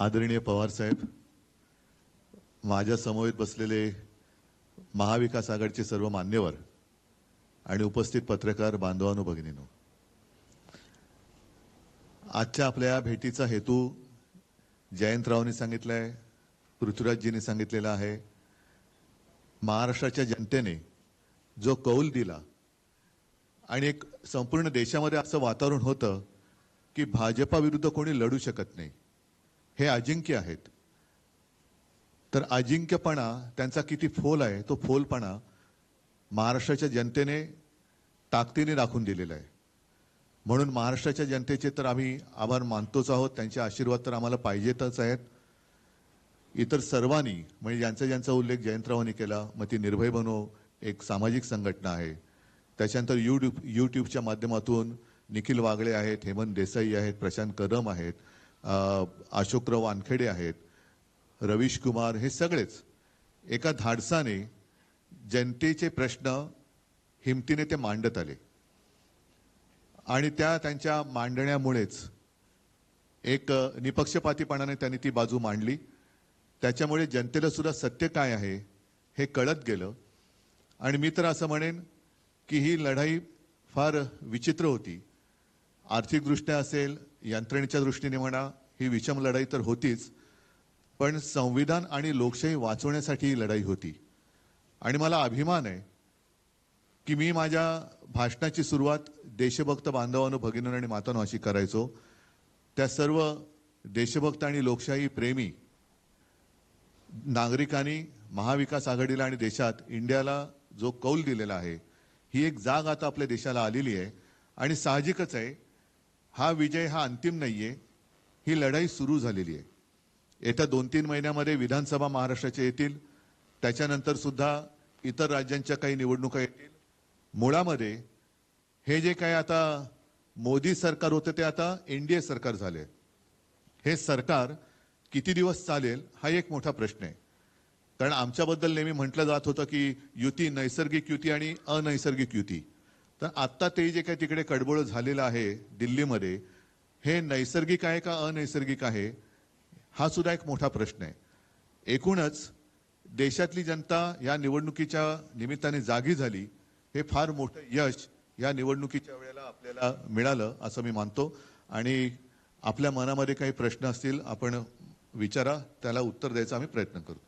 आदरणीय पवारसाहेब माझ्या समवेत बसलेले महाविकास आघाडीचे सर्व मान्यवर आणि उपस्थित पत्रकार बांधवानो भगिनीनो आजच्या आपल्या भेटीचा हेतू जयंतरावनी आहे पृथ्वीराजजींनी सांगितलेला आहे. महाराष्ट्राच्या जनतेने जो कौल दिला आणि एक संपूर्ण देशामध्ये असं वातावरण होतं की भाजपा विरुद्ध कोणी लढू शकत नाही. हे अजिंक्य आहेत. तर अजिंक्यपणा त्यांचा किती फोल आहे तो फोलपणा महाराष्ट्राच्या जनतेने ताकदीने दाखवून दिलेला आहे. म्हणून महाराष्ट्राच्या जनतेचे तर आम्ही आभार मानतोच आहोत त्यांचे आशीर्वाद तर आम्हाला पाहिजेतच आहेत. इतर सर्वांनी म्हणजे ज्यांचा ज्यांचा उल्लेख जयंतरावांनी केला मग ती निर्भय बनो एक सामाजिक संघटना आहे. त्याच्यानंतर यूट्यूब यूट्यूबच्या माध्यमातून निखिल वागळे आहेत हेमंत देसाई आहेत प्रशांत कदम आहेत. अशोकराव वानखेडे आहेत रवीश कुमार हे सगळेच एका धाडसाने जनतेचे प्रश्न हिमतीने ते मांडत आले. आणि त्या त्यांच्या मांडण्यामुळेच एक निपक्षपातीपणाने त्यांनी ती बाजू मांडली. त्याच्यामुळे जनतेला सुद्धा सत्य काय आहे हे कळत गेलं. आणि मी तर असं म्हणेन की ही लढाई फार विचित्र होती. आर्थिकदृष्ट्या असेल यंत्रणेच्या दृष्टीने म्हणा ही विषम लढाई तर होतीच पण संविधान आणि लोकशाही वाचवण्यासाठी ही लढाई होती. आणि मला अभिमान आहे की मी माझ्या भाषणाची सुरुवात देशभक्त बांधवांनो भगिनींनो आणि मातांनो अशी करायचो. त्या सर्व देशभक्त आणि लोकशाही प्रेमी नागरिकांनी महाविकास आघाडीला आणि देशात इंडियाला जो कौल दिलेला आहे ही एक जाग आता आपल्या देशाला आलेली आहे. आणि साहजिकच आहे हा विजय हा अंतिम नाहीये. ही लढाई सुरू झालेली आहे. येत्या दोन तीन महिन्यामध्ये विधानसभा महाराष्ट्राच्या येतील. त्याच्यानंतर सुद्धा इतर राज्यांच्या काही निवडणुका येतील. मुळामध्ये हे जे काय आता मोदी सरकार होतं ते आता एनडीए सरकार झाले. हे सरकार किती दिवस चालेल हा एक मोठा प्रश्न आहे. कारण आमच्याबद्दल नेहमी म्हटलं जात होतं की युती नैसर्गिक युती आणि अनैसर्गिक युती. तर आत्ता ते जे काही तिकडे कडबोळ झालेलं आहे दिल्लीमध्ये हे नैसर्गिक आहे का अनैसर्गिक आहे? हा सुद्धा एक मोठा प्रश्न आहे. एकूणच देशातली जनता या निवडणुकीच्या निमित्ताने जागी झाली हे फार मोठं यश या निवडणुकीच्या वेळेला आपल्याला मिळालं असं मी मानतो. आणि आपल्या मनामध्ये काही प्रश्न असतील आपण विचारा त्याला उत्तर द्यायचा आम्ही प्रयत्न करू